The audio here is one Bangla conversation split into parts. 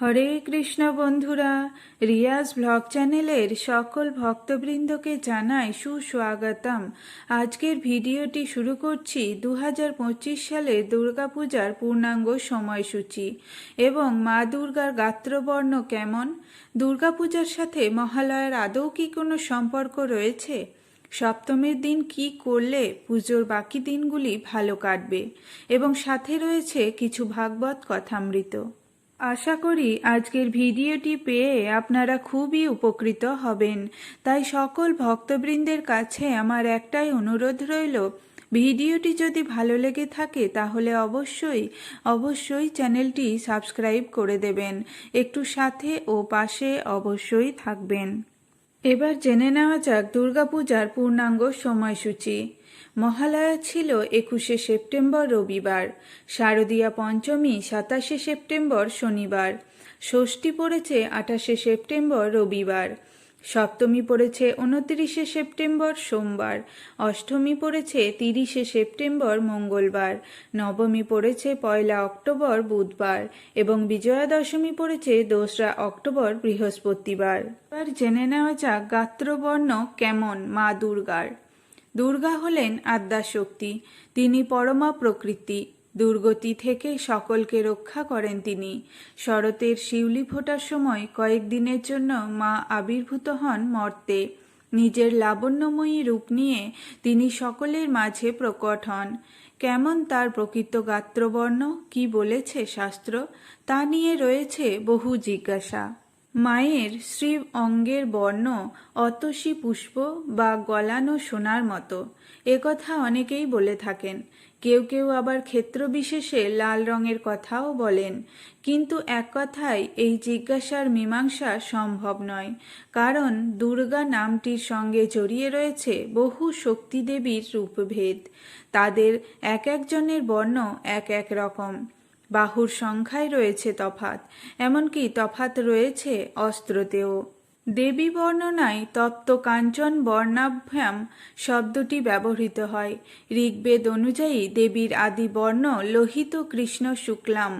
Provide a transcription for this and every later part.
হরে কৃষ্ণ বন্ধুরা, রিয়াজ ব্লগ চ্যানেলের সকল ভক্তবৃন্দকে জানাই সুস্বাগতম। আজকের ভিডিওটি শুরু করছি দু হাজার পঁচিশ সালের দুর্গাপূজার পূর্ণাঙ্গ সময়সূচি এবং মা দুর্গার গাত্রবর্ণ কেমন? দুর্গাপূজার সাথে মহালয়ার আদৌ কি কোনো সম্পর্ক রয়েছে? সপ্তমীর দিন কি করলে পুজোর বাকি দিনগুলি ভালো কাটবে? এবং সাথে রয়েছে কিছু ভাগবত কথামৃত। আশা করি আজকের ভিডিওটি পেয়ে আপনারা খুবই উপকৃত হবেন। তাই সকল ভক্তবৃন্দের কাছে আমার একটাই অনুরোধ রইল, ভিডিওটি যদি ভালো লেগে থাকে তাহলে অবশ্যই অবশ্যই চ্যানেলটি সাবস্ক্রাইব করে দেবেন। একটু সাথে ও পাশে অবশ্যই থাকবেন। এবার জেনে নেওয়া যাক দুর্গাপূজার পূর্ণাঙ্গ সময়সূচি। মহালয়া ছিল একুশে সেপ্টেম্বর রবিবার, শারদীয়া পঞ্চমী সাতাশে সেপ্টেম্বর শনিবার, ষষ্ঠী পড়েছে আঠাশে সেপ্টেম্বর রবিবার, সপ্তমী পড়েছে উনত্রিশে সেপ্টেম্বর সোমবার, অষ্টমী পড়েছে তিরিশে সেপ্টেম্বর মঙ্গলবার, নবমী পড়েছে পয়লা অক্টোবর বুধবার এবং বিজয়া দশমী পড়েছে দোসরা অক্টোবর বৃহস্পতিবার। এবার জেনে নেওয়া যাক গাত্রবর্ণ কেমন মা দুর্গার। দুর্গা হলেন আদ্যাশক্তি। তিনি পরমা প্রকৃতি। দুর্গতি থেকে সকলকে রক্ষা করেন তিনি। শরতের শিউলি ফোটার সময় কয়েকদিনের জন্য মা আবির্ভূত হন মর্তে। নিজের লাবণ্যময়ী রূপ নিয়ে তিনি সকলের মাঝে প্রকট হন। কেমন তার প্রকৃত গাত্রবর্ণ, কি বলেছে শাস্ত্র, তা নিয়ে রয়েছে বহু জিজ্ঞাসা। মায়ের শ্রী অঙ্গের বর্ণ অতসী পুষ্প বা গলানো সোনার মতো। একথা অনেকেই বলে থাকেন। কেউ কেউ আবার ক্ষেত্র বিশেষে লাল রঙের কথাও বলেন। কিন্তু এক কথায় এই জিজ্ঞাসার মীমাংসা সম্ভব নয়। কারণ দুর্গা নামটির সঙ্গে জড়িয়ে রয়েছে বহু শক্তিদেবীর রূপভেদ। তাদের এক একজনের বর্ণ এক এক রকম। বাহুর সংখ্যায় রয়েছে তফাত, এমনকি তফাত রয়েছে অস্ত্রতেও। দেবী বর্ণনায় তত্ত্ব কাঞ্চন বর্ণাভ্যাম শব্দটি ব্যবহৃত হয়। ঋগ্বেদ অনুযায়ী দেবীর আদি বর্ণ লোহিত কৃষ্ণ শুক্লাম।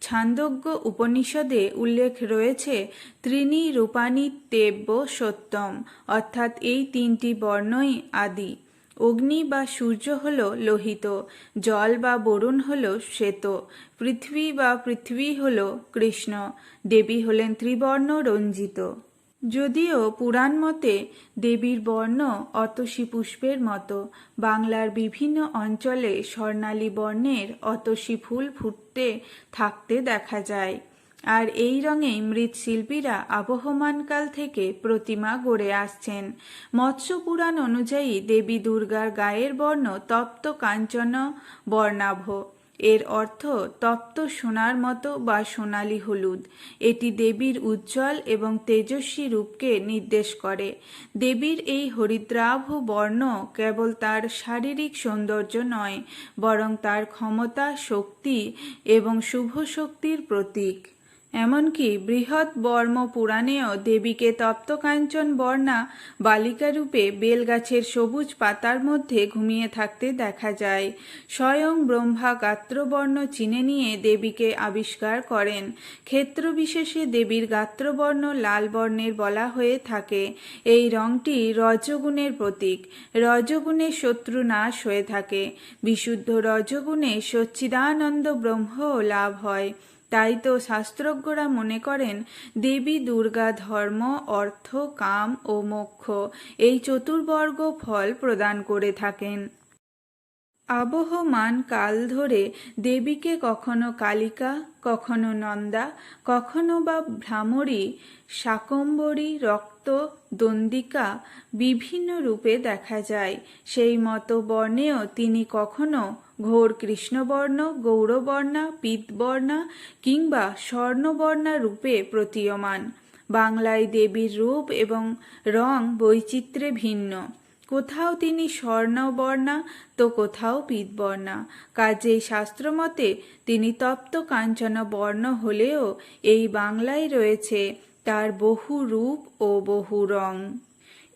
ছান্দোগ্য উপনিষদে উল্লেখ রয়েছে, ত্রিণী রূপানী তেব্য সত্যম অর্থাৎ এই তিনটি বর্ণই আদি। অগ্নি বা সূর্য হল লোহিত, জল বা বরুণ হল শ্বেত, পৃথিবী বা পৃথিবী হল কৃষ্ণ, দেবী হলেন ত্রিবর্ণ রঞ্জিত। যদিও পুরাণ মতে দেবীর বর্ণ অতসী পুষ্পের মতো, বাংলার বিভিন্ন অঞ্চলে স্বর্ণালী বর্ণের অতসী ফুল ফুটতে, থাকতে দেখা যায়। আর এই রঙেই মৃৎশিল্পীরা আবহমানকাল থেকে প্রতিমা গড়ে আসছেন। মৎস্য পুরাণ অনুযায়ী দেবী দুর্গার গায়ের বর্ণ তপ্ত কাঞ্চন বর্ণাভ। এর অর্থ তপ্ত সোনার মতো বা সোনালি হলুদ। এটি দেবীর উজ্জ্বল এবং তেজস্বী রূপকে নির্দেশ করে। দেবীর এই হরিদ্রাভ বর্ণ কেবল তার শারীরিক সৌন্দর্য নয়, বরং তার ক্ষমতা, শক্তি এবং শুভ শক্তির প্রতীক। এমনকি বৃহৎ বর্ম পুরাণেও দেবীকে তপ্তকাঞ্চন বর্ণা বালিকারূপে বেলগাছের সবুজ পাতার মধ্যে ঘুমিয়ে থাকতে দেখা যায়। স্বয়ং ব্রহ্মা গাত্রবর্ণ চিনে নিয়ে দেবীকে আবিষ্কার করেন। ক্ষেত্র বিশেষে দেবীর গাত্রবর্ণ লাল বর্ণের বলা হয়ে থাকে। এই রংটি রজগুণের প্রতীক। রজগুণে শত্রু নাশ হয়ে থাকে। বিশুদ্ধ রজগুণে সচ্চিদানন্দ ব্রহ্ম লাভ হয়। তাই তো শাস্ত্রজ্ঞরা মনে করেন, দেবী দুর্গা ধর্ম, অর্থ, কাম ও মোক্ষ এই চতুর্বর্গ ফল প্রদান করে থাকেন। আবহমান কাল ধরে দেবীকে কখনো কালিকা, কখনো নন্দা, কখনো বা ভ্রামরী, শাকম্বরী, রক্ত, দন্দিকা বিভিন্ন রূপে দেখা যায়। সেই মতো বর্ণেও তিনি কখনো ঘোর কৃষ্ণবর্ণ, গৌরবর্ণা, পিতবর্ণা কিংবা স্বর্ণবর্ণা রূপে প্রতীয়মান। বাংলায় দেবীর রূপ এবং রং বৈচিত্র্যে ভিন্ন। কোথাও তিনি স্বর্ণবর্ণা, তো কোথাও পিতবর্ণা। কাজেই শাস্ত্রমতে তিনি তপ্ত কাঞ্চন বর্ণ হলেও এই বাংলায় রয়েছে তার বহু রূপ ও বহু রং।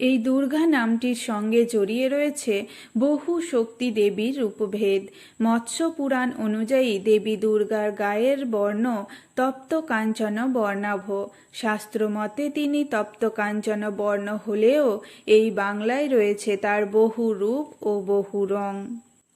এই দুর্গা নামটির সঙ্গে জড়িয়ে রয়েছে বহু শক্তি দেবীর রূপভেদ। মৎস্য পুরাণ অনুযায়ী দেবী দুর্গার গায়ের বর্ণ তপ্ত কাঞ্চন বর্ণাভ। শাস্ত্র মতে তিনি তপ্ত কাঞ্চন বর্ণ হলেও এই বাংলায় রয়েছে তার বহু রূপ ও বহু রং।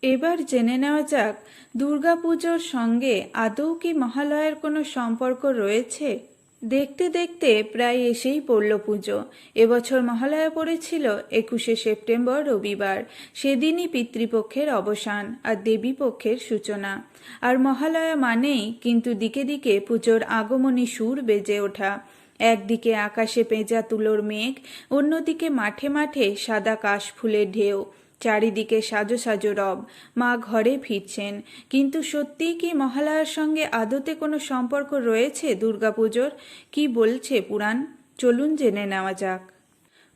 এবার জেনে নেওয়া যাক, দুর্গাপুজোর সঙ্গে আদৌ কি মহালয়ার কোনো সম্পর্ক রয়েছে? দেখতে দেখতে প্রায় এসেই পড়ল পুজো। এবছর মহালয়া পড়েছিল একুশে সেপ্টেম্বর রবিবার। সেদিনই পিতৃপক্ষের অবসান আর দেবী পক্ষের সূচনা। আর মহালয়া মানেই কিন্তু দিকে দিকে পুজোর আগমনী সুর বেজে ওঠা। একদিকে আকাশে পেঁজা তুলোর মেঘ, অন্যদিকে মাঠে মাঠে সাদা কাশফুলের ঢেউ। চারিদিকে সাজো সাজো রব, মা ঘরে ফিরছেন। কিন্তু সত্যিই কি মহালয়ার সঙ্গে আদতে কোনো সম্পর্ক রয়েছে দুর্গাপুজোর? কি বলছে পুরাণ? চলুন জেনে নেওয়া যাক।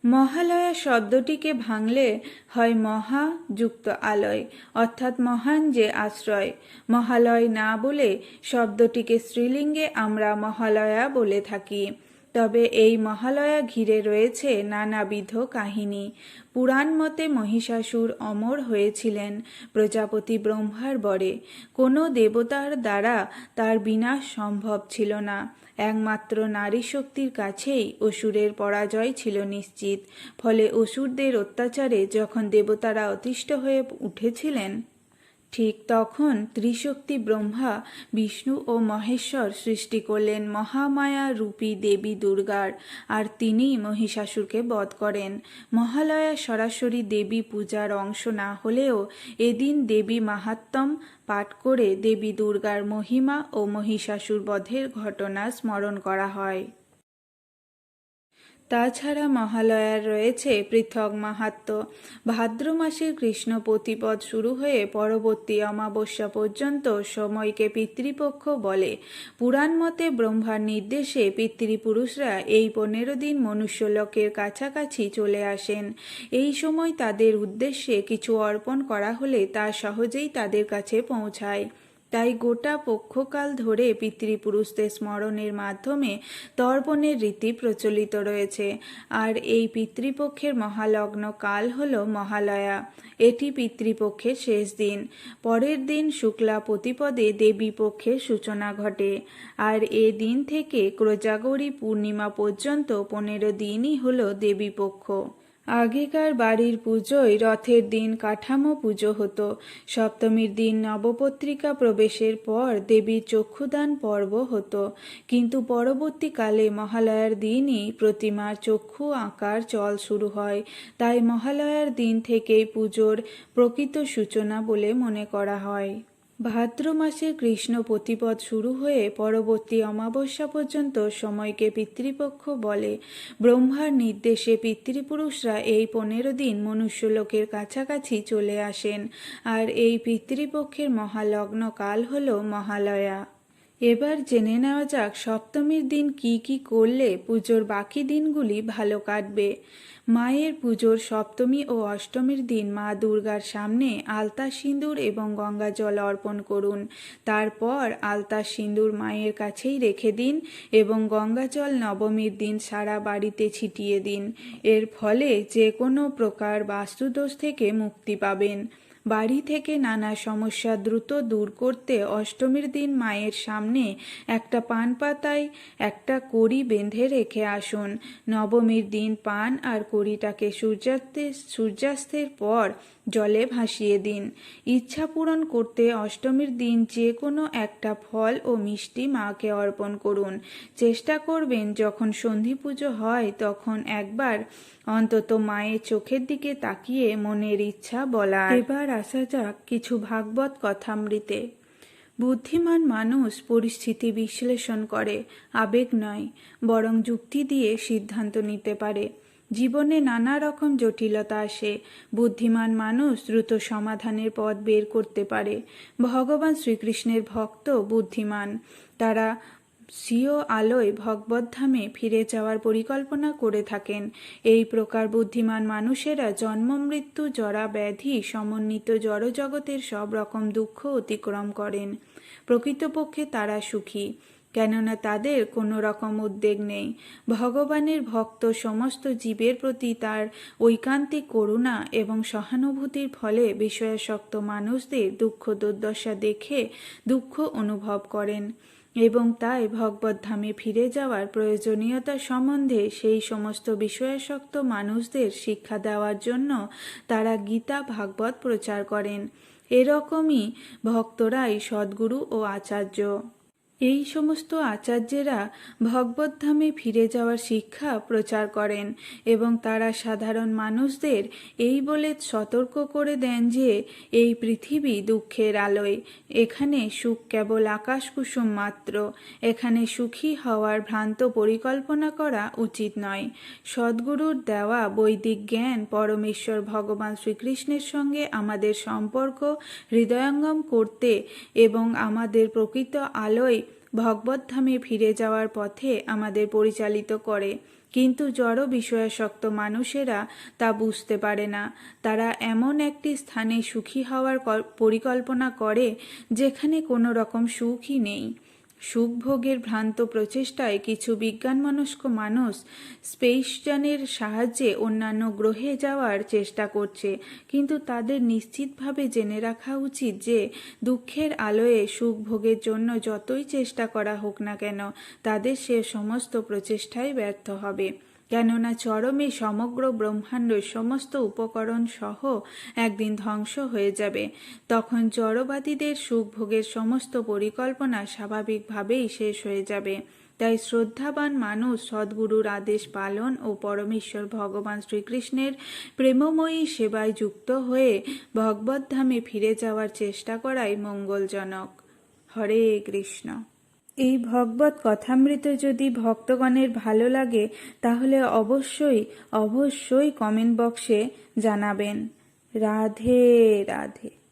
মহালয়া শব্দটিকে ভাঙলে হয় মহা যুক্ত আলয়, অর্থাৎ মহান যে আশ্রয়। মহালয় না বলে শব্দটিকে স্ত্রীলিঙ্গে আমরা মহালয়া বলে থাকি। তবে এই মহালয়া ঘিরে রয়েছে নানাবিধ কাহিনী। পুরাণ মতে মহিষাসুর অমর হয়েছিলেন প্রজাপতি ব্রহ্মার বরে। কোনো দেবতার দ্বারা তার বিনাশ সম্ভব ছিল না। একমাত্র নারী শক্তির কাছেই অসুরের পরাজয় ছিল নিশ্চিত। ফলে অসুরদের অত্যাচারে যখন দেবতারা অতিষ্ঠ হয়ে উঠেছিলেন ঠিক তখন ত্রিশক্তি ব্রহ্মা, বিষ্ণু ও মহেশ্বর সৃষ্টি করলেন মহামায়া রূপী দেবী দুর্গার, আর তিনিই মহিষাসুরকে বধ করেন। মহালয়া সরাসরি দেবী পূজার অংশ না হলেও এদিন দেবী মাহাত্ম্যম পাঠ করে দেবী দুর্গার মহিমা ও মহিষাসুর বধের ঘটনা স্মরণ করা হয়। তাছাড়া মহালয়ার রয়েছে পৃথক মাহাত্ম। ভাদ্র মাসের কৃষ্ণ প্রতিপদ শুরু হয়ে পরবর্তী অমাবস্যা পর্যন্ত সময়কে পিতৃপক্ষ বলে। পুরাণ মতে ব্রহ্মার নির্দেশে পিতৃপুরুষরা এই পনেরো দিন মনুষ্যলোকের কাছাকাছি চলে আসেন। এই সময় তাদের উদ্দেশ্যে কিছু অর্পণ করা হলে তা সহজেই তাদের কাছে পৌঁছায়। তাই গোটা পক্ষকাল ধরে পিতৃপুরুষদের স্মরণের মাধ্যমে তর্পণের রীতি প্রচলিত রয়েছে। আর এই পিতৃপক্ষের মহালগ্ন কাল হল মহালয়া। এটি পিতৃপক্ষের শেষ দিন। পরের দিন শুক্লা প্রতিপদে দেবী পক্ষের সূচনা ঘটে। আর এ দিন থেকে ক্রজাগরী পূর্ণিমা পর্যন্ত পনেরো দিনই হল দেবীপক্ষ আগেকার বাড়ির পুজোয় রথের দিন কাঠামো পুজো হতো। সপ্তমীর দিন নবপত্রিকা প্রবেশের পর দেবীর চক্ষুদান পর্ব হতো। কিন্তু পরবর্তীকালে মহালয়ার দিনই প্রতিমার চক্ষু আঁকার চল শুরু হয়। তাই মহালয়ার দিন থেকেই পুজোর প্রকৃত সূচনা বলে মনে করা হয়। ভাদ্র মাসে কৃষ্ণ প্রতিপদ শুরু হয়ে পরবর্তী অমাবস্যা পর্যন্ত সময়কে পিতৃপক্ষ বলে। ব্রহ্মার নির্দেশে পিতৃপুরুষরা এই পনেরো দিন মনুষ্যলোকের কাছাকাছি চলে আসেন। আর এই পিতৃপক্ষের মহালগ্ন কাল হল মহালয়া। এবার জেনে নেওয়া যাক সপ্তমীর দিন কি কি করলে পুজোর বাকি দিনগুলি ভালো কাটবে। মায়ের পুজোর সপ্তমী ও অষ্টমীর দিন মা দুর্গার সামনে আলতা সিঁদুর এবং গঙ্গা জল অর্পণ করুন। তারপর আলতা সিঁদুর মায়ের কাছেই রেখে দিন এবং গঙ্গা জল নবমীর দিন সারা বাড়িতে ছিটিয়ে দিন। এর ফলে যে কোনো প্রকার বাস্তুদোষ থেকে মুক্তি পাবেন। বাড়ি থেকে নানা সমস্যা দ্রুত দূর করতে অষ্টমীর দিন মায়ের সামনে একটা পান পাতায় একটা কড়ি বেঁধে রেখে আসুন। নবমীর দিন পান আর কড়িটাকে সূর্যাস্তের সূর্যাস্তের পর জলে ভাসিয়ে দিন। ইচ্ছা পূরণ করতে অষ্টমীর দিন যে কোনো একটা ফল ও মিষ্টি মাকে অর্পণ করুন। চেষ্টা করবেন যখন সন্ধি পুজো হয় তখন একবার অন্তত মায়ের চোখের দিকে তাকিয়ে মনের ইচ্ছা বলা এবার আসা যাক কিছু ভাগবত কথামৃতে। বুদ্ধিমান মানুষ পরিস্থিতি বিশ্লেষণ করে, আবেগ নয়, বরং যুক্তি দিয়ে সিদ্ধান্ত নিতে পারে। জীবনে নানা রকম জটিলতা আসে, বুদ্ধিমান মানুষ দ্রুত সমাধানের পথ বের করতে পারে। ভগবান শ্রীকৃষ্ণের ভক্ত বুদ্ধিমান, তারা স্বীয় আলোয় ভগবদ্ধামে ফিরে যাওয়ার পরিকল্পনা করে থাকেন। এই প্রকার বুদ্ধিমান মানুষেরা জন্ম, মৃত্যু, জরা, ব্যাধি, সমন্বিত জড়জগতের সব রকম দুঃখ অতিক্রম করেন। প্রকৃতপক্ষে তারা সুখী, কেননা তাদের কোনো রকম উদ্বেগ নেই। ভগবানের ভক্ত সমস্ত জীবের প্রতি তার ঐকান্তিক করুণা এবং সহানুভূতির ফলে বিষয়াসক্ত মানুষদের দুঃখ দুর্দশা দেখে দুঃখ অনুভব করেন। এবং তাই ভগবদ্ধামে ফিরে যাওয়ার প্রয়োজনীয়তা সম্বন্ধে সেই সমস্ত বিষয়াসক্ত মানুষদের শিক্ষা দেওয়ার জন্য তারা গীতা, ভাগবত প্রচার করেন। এরকমই ভক্তরাই সদ্গুরু ও আচার্য। এই সমস্ত আচার্যেরা ভগবদ্ধামে ফিরে যাওয়ার শিক্ষা প্রচার করেন এবং তারা সাধারণ মানুষদের এই বলে সতর্ক করে দেন যে এই পৃথিবী দুঃখের আলোয়। এখানে সুখ কেবল আকাশ কুসুম মাত্র। এখানে সুখী হওয়ার ভ্রান্ত পরিকল্পনা করা উচিত নয়। সদ্গুরুর দেওয়া বৈদিক জ্ঞান পরমেশ্বর ভগবান শ্রীকৃষ্ণের সঙ্গে আমাদের সম্পর্ক হৃদয়ঙ্গম করতে এবং আমাদের প্রকৃত আলোয় ভগবদ্ধামে ফিরে যাওয়ার পথে আমাদের পরিচালিত করে। কিন্তু জড় বিষয়াসক্ত মানুষেরা তা বুঝতে পারে না। তারা এমন একটি স্থানে সুখী হওয়ার পরিকল্পনা করে, যেখানে কোনো রকম সুখই নেই। সুখভোগের ভ্রান্ত প্রচেষ্টায় কিছু বিজ্ঞানমনস্ক মানুষ স্পেসযানের সাহায্যে অন্যান্য গ্রহে যাওয়ার চেষ্টা করছে। কিন্তু তাদের নিশ্চিতভাবে জেনে রাখা উচিত যে, দুঃখের আলোয়ে সুখভোগের জন্য যতই চেষ্টা করা হোক না কেন, তাদের সে সমস্ত প্রচেষ্টাই ব্যর্থ হবে। কেননা চরমে সমগ্র ব্রহ্মাণ্ডের সমস্ত উপকরণ সহ একদিন ধ্বংস হয়ে যাবে। তখন জড়বাদীদের সুখভোগের সমস্ত পরিকল্পনা স্বাভাবিকভাবেই শেষ হয়ে যাবে। তাই শ্রদ্ধাবান মানুষ সদ্গুরুর আদেশ পালন ও পরমেশ্বর ভগবান শ্রীকৃষ্ণের প্রেমময়ী সেবায় যুক্ত হয়ে ভগবদ্ধামে ফিরে যাওয়ার চেষ্টা করাই মঙ্গলজনক। হরে কৃষ্ণ। এই ভগবত কথামৃত যদি ভক্তগণের ভালো লাগে, তাহলে অবশ্যই অবশ্যই কমেন্ট বক্সে জানাবেন। রাধে রাধে।